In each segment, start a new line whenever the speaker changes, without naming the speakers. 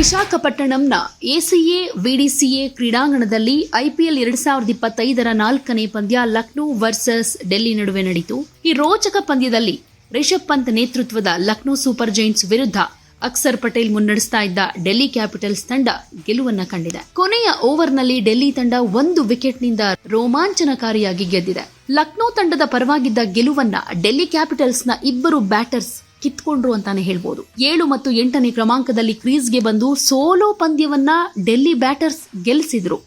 ವಿಶಾಖಪಟ್ಟಣಂನ ACA, ವಿಡಿಸಿಎ ಕ್ರೀಡಾಂಗಣದಲ್ಲಿ IPL ಎರಡ್ ಸಾವಿರದ ಇಪ್ಪತ್ತೈದರ ನಾಲ್ಕನೇ ಪಂದ್ಯ ಲಕ್ನೋ ವರ್ಸಸ್ ಡೆಲ್ಲಿ ನಡುವೆ ನಡೆಯಿತು ಈ ರೋಚಕ ಪಂದ್ಯದಲ್ಲಿ ರಿಷಬ್ ಪಂತ್ ನೇತೃತ್ವದ ಲಕ್ನೋ ಸೂಪರ್ ಜೈಂಟ್ಸ್ ವಿರುದ್ಧ ಅಕ್ಸರ್ ಪಟೇಲ್ ಮುನ್ನಡೆಸ್ತಾ ಇದ್ದ ಡೆಲ್ಲಿ ಕ್ಯಾಪಿಟಲ್ಸ್ ತಂಡ ಗೆಲುವನ್ನ ಕಂಡಿದೆ. ಕೊನೆಯ ಓವರ್ನಲ್ಲಿ ಡೆಲ್ಲಿ ತಂಡ ಒಂದು ವಿಕೆಟ್ನಿಂದ ರೋಮಾಂಚನಕಾರಿಯಾಗಿ ಗೆದ್ದಿದೆ. ಲಕ್ನೋ ತಂಡದ ಪರವಾಗಿದ್ದ ಗೆಲುವನ್ನ ಡೆಲ್ಲಿ ಕ್ಯಾಪಿಟಲ್ಸ್ನ ಇಬ್ಬರು ಬ್ಯಾಟರ್ಸ್ ಕಿತ್ಕೊಂಡ್ರು ಅಂತಾನೆ ಹೇಳ್ಬೋದು. ಏಳು ಮತ್ತು ಎಂಟನೇ ಕ್ರಮಾಂಕದಲ್ಲಿ ಕ್ರೀಸ್ಗೆ ಬಂದು ಸೋಲೋ ಪಂದ್ಯವನ್ನ ಡೆಲ್ಲಿ ಬ್ಯಾಟರ್ಸ್ ಗೆಲ್ಲಿಸಿದ್ರು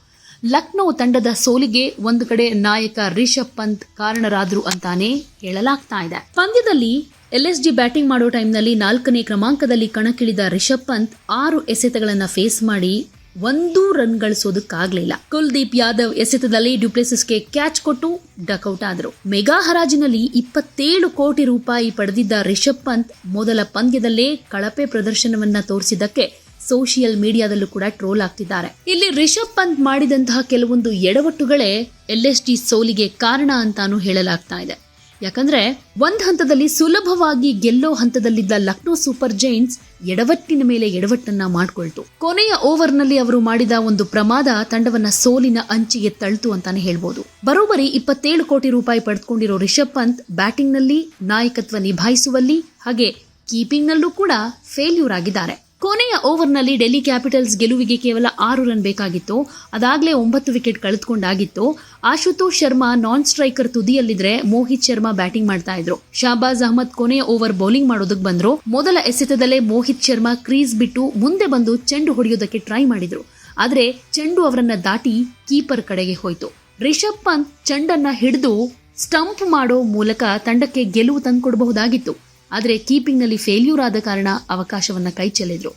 ಲಕ್ನೋ ತಂಡದ ಸೋಲಿಗೆ ಒಂದು ಕಡೆ ನಾಯಕ ರಿಷಬ್ ಪಂತ್ ಕಾರಣರಾದ್ರು ಅಂತಾನೆ ಹೇಳಲಾಗ್ತಾ ಇದೆ. ಪಂದ್ಯದಲ್ಲಿ ಎಲ್ ಎಸ್ ಜಿ ಬ್ಯಾಟಿಂಗ್ ಮಾಡೋ ಟೈಮ್ನಲ್ಲಿ ನಾಲ್ಕನೇ ಕ್ರಮಾಂಕದಲ್ಲಿ ಕಣಕ್ಕಿಳಿದ ರಿಷಬ್ ಪಂತ್ ಆರು ಎಸೆತಗಳನ್ನು ಫೇಸ್ ಮಾಡಿ ಒಂದೂ ರನ್ ಗಳಿಸೋದಕ್ಕಾಗಲಿಲ್ಲ. ಕುಲ್ದೀಪ್ ಯಾದವ್ ಎಸೆತದಲ್ಲಿ ಡ್ಯುಪ್ಲೆಸಿಸ್ಗೆ ಕ್ಯಾಚ್ ಕೊಟ್ಟು ಡಕೌಟ್ ಆದರು. ಮೆಗಾ ಹರಾಜಿನಲ್ಲಿ ಇಪ್ಪತ್ತೇಳು ಕೋಟಿ ರೂಪಾಯಿ ಪಡೆದಿದ್ದ ರಿಷಬ್ ಪಂತ್ ಮೊದಲ ಪಂದ್ಯದಲ್ಲೇ ಕಳಪೆ ಪ್ರದರ್ಶನವನ್ನ ತೋರಿಸಿದ್ದಕ್ಕೆ ಸೋಷಿಯಲ್ ಮೀಡಿಯಾದಲ್ಲೂ ಕೂಡ ಟ್ರೋಲ್ ಆಗ್ತಿದ್ದಾರೆ. ಇಲ್ಲಿ ರಿಷಬ್ ಪಂತ್ ಮಾಡಿದಂತಹ ಕೆಲವೊಂದು ಎಡವಟ್ಟುಗಳೇ ಎಲ್ಎಸ್ಡಿ ಸೋಲಿಗೆ ಕಾರಣ ಅಂತಾನು ಹೇಳಲಾಗ್ತಾ ಇದೆ. ಯಾಕಂದ್ರೆ ಒಂದ್ ಹಂತದಲ್ಲಿ ಸುಲಭವಾಗಿ ಗೆಲ್ಲೋ ಹಂತದಲ್ಲಿದ್ದ ಲಕ್ನೋ ಸೂಪರ್ ಜೈಂಟ್ಸ್ ಎಡವಟ್ಟಿನ ಮೇಲೆ ಎಡವಟ್ಟನ್ನ ಮಾಡಿಕೊಳ್ತು. ಕೊನೆಯ ಓವರ್ನಲ್ಲಿ ಅವರು ಮಾಡಿದ ಒಂದು ಪ್ರಮಾದ ತಂಡವನ್ನ ಸೋಲಿನ ಅಂಚಿಗೆ ತಳ್ತು ಅಂತಾನೆ ಹೇಳ್ಬೋದು. ಬರೋಬರಿ ಇಪ್ಪತ್ತೇಳು ಕೋಟಿ ರೂಪಾಯಿ ಪಡೆದುಕೊಂಡಿರೋ ರಿಷಬ್ ಪಂತ್ ಬ್ಯಾಟಿಂಗ್ನಲ್ಲಿ ನಾಯಕತ್ವ ನಿಭಾಯಿಸುವಲ್ಲಿ ಹಾಗೆ ಕೀಪಿಂಗ್ನಲ್ಲೂ ಕೂಡ ಫೇಲ್ಯೂರ್ ಆಗಿದ್ದಾರೆ. ಕೊನೆಯ ಓವರ್ನಲ್ಲಿ ಡೆಲ್ಲಿ ಕ್ಯಾಪಿಟಲ್ಸ್ ಗೆಲುವಿಗೆ ಕೇವಲ ಆರು ರನ್ ಬೇಕಾಗಿತ್ತು. ಅದಾಗಲೇ ಒಂಬತ್ತು ವಿಕೆಟ್ ಕಳೆದುಕೊಂಡಾಗಿತ್ತು. ಆಶುತೋಷ್ ಶರ್ಮಾ ನಾನ್ ಸ್ಟ್ರೈಕರ್ ತುದಿಯಲ್ಲಿದ್ರೆ ಮೋಹಿತ್ ಶರ್ಮಾ ಬ್ಯಾಟಿಂಗ್ ಮಾಡ್ತಾ ಇದ್ರು. ಶಾಬಾಜ್ ಅಹಮದ್ ಕೊನೆಯ ಓವರ್ ಬೌಲಿಂಗ್ ಮಾಡೋದಕ್ಕೆ ಬಂದ್ರು. ಮೊದಲ ಎಸೆತದಲ್ಲೇ ಮೋಹಿತ್ ಶರ್ಮಾ ಕ್ರೀಸ್ ಬಿಟ್ಟು ಮುಂದೆ ಬಂದು ಚೆಂಡು ಹೊಡೆಯೋದಕ್ಕೆ ಟ್ರೈ ಮಾಡಿದ್ರು. ಆದರೆ ಚೆಂಡು ಅವರನ್ನ ದಾಟಿ ಕೀಪರ್ ಕಡೆಗೆ ಹೋಯ್ತು. ರಿಷಬ್ ಪಂತ್ ಚೆಂಡನ್ನ ಹಿಡಿದು ಸ್ಟಂಪ್ ಮಾಡೋ ಮೂಲಕ ತಂಡಕ್ಕೆ ಗೆಲುವು ತಂದುಕೊಡಬಹುದಾಗಿತ್ತು. ಆದರೆ ಕೀಪಿಂಗ್ನಲ್ಲಿ ಫೇಲ್ಯೂರ್ ಆದ ಕಾರಣ ಅವಕಾಶವನ್ನು ಕೈಚೆಲ್ಲಿದ್ರು.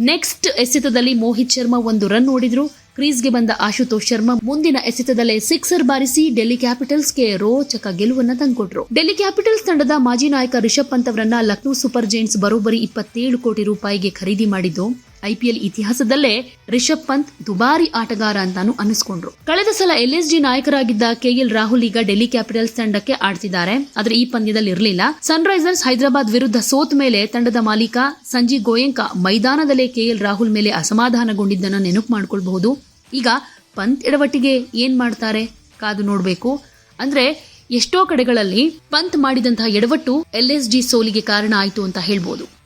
ನೆಕ್ಸ್ಟ್ ಎಸೆತದಲ್ಲಿ ಮೋಹಿತ್ ಶರ್ಮಾ ಒಂದು ರನ್ ಓಡಿದ್ರು ಕ್ರೀಸ್ಗೆ ಬಂದ ಆಶುತೋಷ್ ಶರ್ಮಾ ಮುಂದಿನ ಎಸೆತದಲ್ಲೇ ಸಿಕ್ಸರ್ ಬಾರಿಸಿ ಡೆಲ್ಲಿ ಕ್ಯಾಪಿಟಲ್ಸ್ಗೆ ರೋಚಕ ಗೆಲುವನ್ನ ತಂದುಕೊಟ್ರು. ಡೆಲ್ಲಿ ಕ್ಯಾಪಿಟಲ್ಸ್ ತಂಡದ ಮಾಜಿ ನಾಯಕ ರಿಷಬ್ ಪಂತ್ ಅವರನ್ನ ಲಕ್ನೋ ಸೂಪರ್ ಜೈಂಟ್ಸ್ ಬರೋಬ್ಬರಿ ಇಪ್ಪತ್ತೇಳು ಕೋಟಿ ರೂಪಾಯಿಗೆ ಖರೀದಿ ಮಾಡಿದ್ದು ಐಪಿಎಲ್ ಇತಿಹಾಸದಲ್ಲೇ ರಿಷಬ್ ಪಂತ್ ದುಬಾರಿ ಆಟಗಾರ ಅಂತಾನು ಅನಿಸ್ಕೊಂಡ್ರು ಕಳೆದ ಸಲ ಎಲ್ಎಸ್ಜಿ ನಾಯಕರಾಗಿದ್ದ ಕೆಎಲ್ ರಾಹುಲ್ ಈಗ ಡೆಲ್ಲಿ ಕ್ಯಾಪಿಟಲ್ಸ್ ತಂಡಕ್ಕೆ ಆಡ್ತಿದ್ದಾರೆ. ಆದ್ರೆ ಈ ಪಂದ್ಯದಲ್ಲಿ ಇರಲಿಲ್ಲ. ಸನ್ರೈಸರ್ಸ್ ಹೈದರಾಬಾದ್ ವಿರುದ್ಧ ಸೋತ್ ಮೇಲೆ ತಂಡದ ಮಾಲೀಕ ಸಂಜೀವ್ ಗೋಯಂಕ ಮೈದಾನದಲ್ಲೇ ಕೆಎಲ್ ರಾಹುಲ್ ಮೇಲೆ ಅಸಮಾಧಾನಗೊಂಡಿದ್ದನ್ನು ನೆನಪು ಮಾಡ್ಕೊಳ್ಬಹುದು. ಈಗ ಪಂತ್ ಎಡವಟ್ಟಿಗೆ ಏನ್ ಮಾಡ್ತಾರೆ? ಕಾದು ನೋಡಬೇಕು. ಅಂದ್ರೆ ಎಷ್ಟೋ ಕಡೆಗಳಲ್ಲಿ ಪಂತ್ ಮಾಡಿದಂತಹ ಎಡವಟ್ಟು ಎಲ್ಎಸ್ಜಿ ಸೋಲಿಗೆ ಕಾರಣ ಆಯಿತು ಅಂತ ಹೇಳ್ಬೋದು.